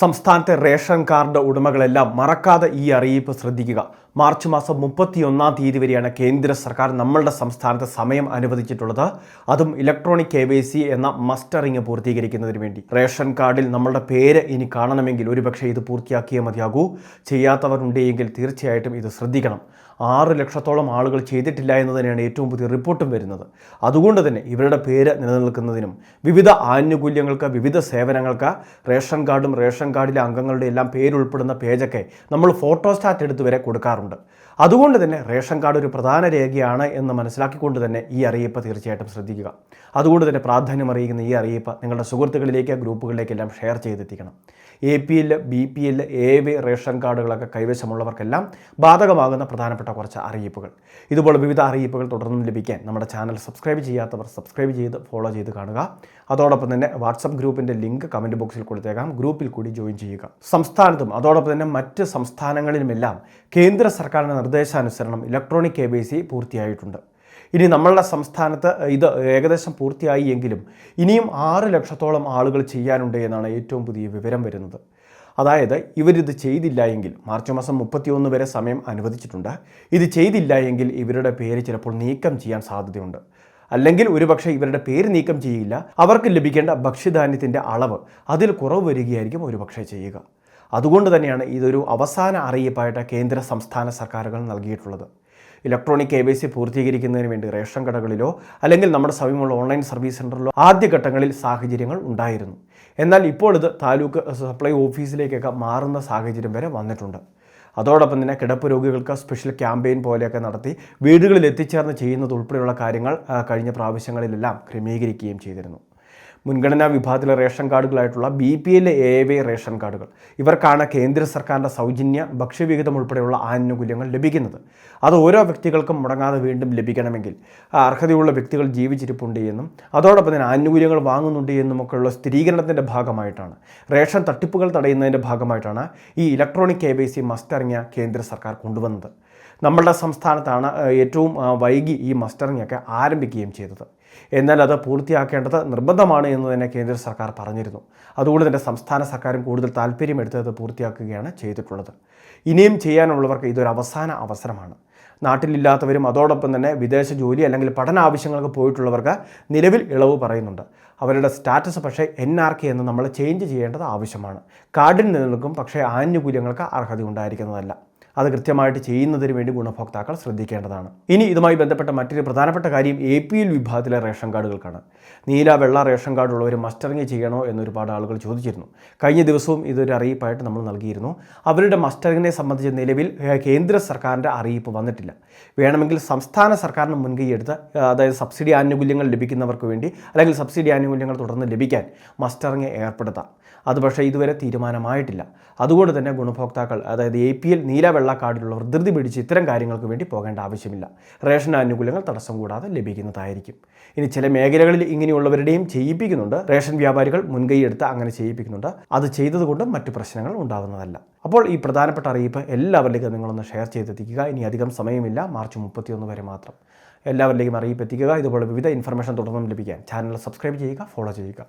സംസ്ഥാനത്തെ ration card ഉടമകളെല്ലാം മറക്കാതെ ഈ അറിയിപ്പ് ശ്രദ്ധിക്കുക. മാർച്ച് മാസം മുപ്പത്തിയൊന്നാം തീയതി വരെയാണ് കേന്ദ്ര സർക്കാർ നമ്മളുടെ സംസ്ഥാനത്ത് സമയം അനുവദിച്ചിട്ടുള്ളത്. അതും ഇലക്ട്രോണിക് കെ വൈ സി എന്ന മസ്റ്ററിങ് പൂർത്തീകരിക്കുന്നതിന് വേണ്ടി. റേഷൻ കാർഡിൽ നമ്മളുടെ പേര് ഇനി കാണണമെങ്കിൽ ഒരുപക്ഷെ ഇത് പൂർത്തിയാക്കിയേ മതിയാകൂ. ചെയ്യാത്തവരുണ്ടെങ്കിൽ തീർച്ചയായിട്ടും ഇത് ശ്രദ്ധിക്കണം. ആറ് ലക്ഷത്തോളം ആളുകൾ ചെയ്തിട്ടില്ല എന്ന് തന്നെയാണ് ഏറ്റവും പുതിയ റിപ്പോർട്ടും വരുന്നത്. അതുകൊണ്ട് തന്നെ ഇവരുടെ പേര് നിലനിൽക്കുന്നതിനും വിവിധ ആനുകൂല്യങ്ങൾക്ക് വിവിധ സേവനങ്ങൾക്ക് റേഷൻ കാർഡും റേഷൻ കാർഡിലെ അംഗങ്ങളുടെ എല്ലാം പേരുൾപ്പെടുന്ന പേജൊക്കെ നമ്മൾ ഫോട്ടോസ്റ്റാറ്റ് എടുത്ത് വരെ കൊടുക്കാറുണ്ട്. അതുകൊണ്ട് തന്നെ റേഷൻ കാർഡ് ഒരു പ്രധാന രേഖയാണ് എന്ന് മനസ്സിലാക്കിക്കൊണ്ട് തന്നെ ഈ അറിയിപ്പ് തീർച്ചയായിട്ടും ശ്രദ്ധിക്കുക. അതുകൊണ്ട് തന്നെ പ്രാധാന്യം അറിയിക്കുന്ന ഈ അറിയിപ്പ് നിങ്ങളുടെ സുഹൃത്തുക്കളിലേക്ക് ഗ്രൂപ്പുകളിലേക്കെല്ലാം share ചെയ്തെത്തിക്കണം. A P L B P L A V ration കാർഡുകളൊക്കെ കൈവശമുള്ളവർക്കെല്ലാം ബാധകമാകുന്ന പ്രധാനപ്പെട്ട കുറച്ച് അറിയിപ്പുകൾ. ഇതുപോലെ വിവിധ അറിയിപ്പുകൾ തുടർന്നും ലഭിക്കാൻ നമ്മുടെ ചാനൽ സബ്സ്ക്രൈബ് ചെയ്യാത്തവർ സബ്സ്ക്രൈബ് ചെയ്ത് ഫോളോ ചെയ്ത് കാണുക. അതോടൊപ്പം തന്നെ വാട്സപ്പ് ഗ്രൂപ്പിന്റെ ലിങ്ക് കമന്റ് ബോക്സിൽ കൊടുത്തേക്കാം. ഗ്രൂപ്പിൽ കൂടി ജോയിൻ ചെയ്യുക. സംസ്ഥാനത്തും അതോടൊപ്പം തന്നെ മറ്റ് സംസ്ഥാനങ്ങളിലുമെല്ലാം കേന്ദ്ര സർക്കാരിന്റെ നിർദ്ദേശാനുസരണം ഇലക്ട്രോണിക് കെ പൂർത്തിയായിട്ടുണ്ട്. ഇനി നമ്മളുടെ സംസ്ഥാനത്ത് ഇത് ഏകദേശം പൂർത്തിയായി എങ്കിലും ഇനിയും ആറ് ലക്ഷത്തോളം ആളുകൾ ചെയ്യാനുണ്ട് എന്നാണ് ഏറ്റവും പുതിയ വിവരം വരുന്നത്. അതായത് ഇവരിത് ചെയ്തില്ല എങ്കിൽ മാർച്ച് മാസം മുപ്പത്തിയൊന്ന് വരെ സമയം അനുവദിച്ചിട്ടുണ്ട്. ഇത് ചെയ്തില്ല എങ്കിൽ ഇവരുടെ പേര് ചിലപ്പോൾ നീക്കം ചെയ്യാൻ സാധ്യതയുണ്ട്. അല്ലെങ്കിൽ ഒരുപക്ഷെ ഇവരുടെ പേര് നീക്കം ചെയ്യില്ല. അവർക്ക് ലഭിക്കേണ്ട ഭക്ഷ്യധാന്യത്തിന്റെ അളവ് അതിൽ കുറവ് വരികയായിരിക്കും ഒരുപക്ഷെ ചെയ്യുക. അതുകൊണ്ട് തന്നെയാണ് ഇതൊരു അവസാന അറിയിപ്പായിട്ട് കേന്ദ്ര സംസ്ഥാന സർക്കാരുകൾ നൽകിയിട്ടുള്ളത്. ഇലക്ട്രോണിക് കെ വൈ സി പൂർത്തീകരിക്കുന്നതിന് വേണ്ടി റേഷൻ കടകളിലോ അല്ലെങ്കിൽ നമ്മുടെ സമീപമുള്ള ഓൺലൈൻ സർവീസ് സെന്ററിലോ ആദ്യഘട്ടങ്ങളിൽ സാഹചര്യങ്ങൾ ഉണ്ടായിരുന്നു. എന്നാൽ ഇപ്പോൾ ഇത് താലൂക്ക് സപ്ലൈ ഓഫീസിലേക്കൊക്കെ മാറുന്ന സാഹചര്യം വരെ വന്നിട്ടുണ്ട്. അതോടൊപ്പം തന്നെ കിടപ്പ് രോഗികൾക്ക് സ്പെഷ്യൽ ക്യാമ്പയിൻ പോലെയൊക്കെ നടത്തി വീടുകളിൽ എത്തിച്ചേർന്ന് ചെയ്യുന്നത് ഉൾപ്പെടെയുള്ള കാര്യങ്ങൾ കഴിഞ്ഞ പ്രാവശ്യങ്ങളിലെല്ലാം ക്രമീകരിക്കുകയും ചെയ്തിരുന്നു. മുൻഗണനാ വിഭാഗത്തിലെ ration കാർഡുകളായിട്ടുള്ള B P L A Y ration കാർഡുകൾ. ഇവർക്കാണ് കേന്ദ്ര സർക്കാരിന്റെ സൗജന്യ ഭക്ഷ്യവിഹിതം ഉൾപ്പെടെയുള്ള ആനുകൂല്യങ്ങൾ ലഭിക്കുന്നത്. അത് ഓരോ വ്യക്തികൾക്കും മുടങ്ങാതെ വീണ്ടും ലഭിക്കണമെങ്കിൽ അർഹതയുള്ള വ്യക്തികൾ ജീവിച്ചിരിപ്പുണ്ട് എന്നും അതോടൊപ്പം തന്നെ ആനുകൂല്യങ്ങൾ വാങ്ങുന്നുണ്ട് എന്നുമൊക്കെയുള്ള സ്ഥിരീകരണത്തിന്റെ ഭാഗമായിട്ടാണ് റേഷൻ തട്ടിപ്പുകൾ തടയുന്നതിന്റെ ഭാഗമായിട്ടാണ് ഈ electronic K Y C mustering കേന്ദ്ര സർക്കാർ കൊണ്ടുവന്നത്. നമ്മളുടെ സംസ്ഥാനത്താണ് ഏറ്റവും വൈകി ഈ മസ്റ്ററിങ്ങൊക്കെ ആരംഭിക്കുകയും ചെയ്തത്. എന്നാൽ അത് പൂർത്തിയാക്കേണ്ടത് നിർബന്ധമാണ് എന്ന് തന്നെ കേന്ദ്ര സർക്കാർ പറഞ്ഞിരുന്നു. അതുകൊണ്ട് തന്നെ സംസ്ഥാന സർക്കാരും കൂടുതൽ താല്പര്യമെടുത്ത് അത് പൂർത്തിയാക്കുകയാണ് ചെയ്തിട്ടുള്ളത്. ഇനിയും ചെയ്യാനുള്ളവർക്ക് ഇതൊരു അവസാന അവസരമാണ്. നാട്ടിലില്ലാത്തവരും അതോടൊപ്പം തന്നെ വിദേശ ജോലി അല്ലെങ്കിൽ പഠന ആവശ്യങ്ങൾക്ക് പോയിട്ടുള്ളവർക്ക് നിലവിൽ ഇളവ് പറയുന്നുണ്ട്. അവരുടെ സ്റ്റാറ്റസ് പക്ഷേ എൻ ആർ കെ എന്ന് നമ്മൾ ചേഞ്ച് ചെയ്യേണ്ടത് ആവശ്യമാണ്. കാർഡിൽ നിലനിൽക്കും പക്ഷേ ആനുകൂല്യങ്ങൾക്ക് അർഹത ഉണ്ടായിരിക്കുന്നതല്ല. അത് കൃത്യമായിട്ട് ചെയ്യുന്നതിന് വേണ്ടി ഗുണഭോക്താക്കൾ ശ്രദ്ധിക്കേണ്ടതാണ്. ഇനി ഇതുമായി ബന്ധപ്പെട്ട മറ്റൊരു പ്രധാനപ്പെട്ട കാര്യം എ പി എൽ വിഭാഗത്തിലെ റേഷൻ കാർഡുകൾക്കാണ്. നീല വെള്ള റേഷൻ കാർഡ് ഉള്ളവർ മസ്റ്ററിങ് ചെയ്യണോ എന്നൊരുപാട് ആളുകൾ ചോദിച്ചിരുന്നു. കഴിഞ്ഞ ദിവസവും ഇതൊരു അറിയിപ്പായിട്ട് നമ്മൾ നൽകിയിരുന്നു. അവരുടെ മസ്റ്ററിങ്ങിനെ സംബന്ധിച്ച് നിലവിൽ കേന്ദ്ര സർക്കാരിന്റെ അറിയിപ്പ് വന്നിട്ടില്ല. വേണമെങ്കിൽ സംസ്ഥാന സർക്കാരിന് മുൻകൈയെടുത്ത് അതായത് സബ്സിഡി ആനുകൂല്യങ്ങൾ ലഭിക്കുന്നവർക്ക് വേണ്ടി അല്ലെങ്കിൽ സബ്സിഡി ആനുകൂല്യങ്ങൾ തുടർന്ന് ലഭിക്കാൻ മസ്റ്ററിങ് ഏർപ്പെടുത്താം. അത് പക്ഷേ ഇതുവരെ തീരുമാനമായിട്ടില്ല. അതുകൊണ്ട് തന്നെ ഗുണഭോക്താക്കൾ അതായത് എ പി എൽ നീല വെള്ള കാർഡിലുള്ളവർ ധൃതി പിടിച്ച് ഇത്തരം കാര്യങ്ങൾക്ക് വേണ്ടി പോകേണ്ട ആവശ്യമില്ല. റേഷൻ ആനുകൂല്യങ്ങൾ തടസ്സം കൂടാതെ ലഭിക്കുന്നതായിരിക്കും. ഇനി ചില മേഖലകളിൽ ഇങ്ങനെയുള്ളവരുടെയും ചെയ്യിപ്പിക്കുന്നുണ്ട്. റേഷൻ വ്യാപാരികൾ മുൻകൈയെടുത്ത് അങ്ങനെ ചെയ്യിപ്പിക്കുന്നുണ്ട്. അത് ചെയ്തതുകൊണ്ട് മറ്റു പ്രശ്നങ്ങൾ ഉണ്ടാകുന്നതല്ല അപ്പോൾ ഈ പ്രധാനപ്പെട്ട അറിയിപ്പ് എല്ലാവരിലേക്കും നിങ്ങളൊന്ന് ഷെയർ ചെയ്തെത്തിക്കുക. ഇനി അധികം സമയമില്ല. മാർച്ച് മുപ്പത്തിയൊന്ന് വരെ മാത്രം. എല്ലാവരിലേക്കും അറിയിപ്പ് എത്തിക്കുക. ഇതുപോലെ വിവിധ ഇൻഫർമേഷൻ തുടർന്നും ലഭിക്കാൻ ചാനൽ സബ്സ്ക്രൈബ് ചെയ്യുക ഫോളോ ചെയ്യുക.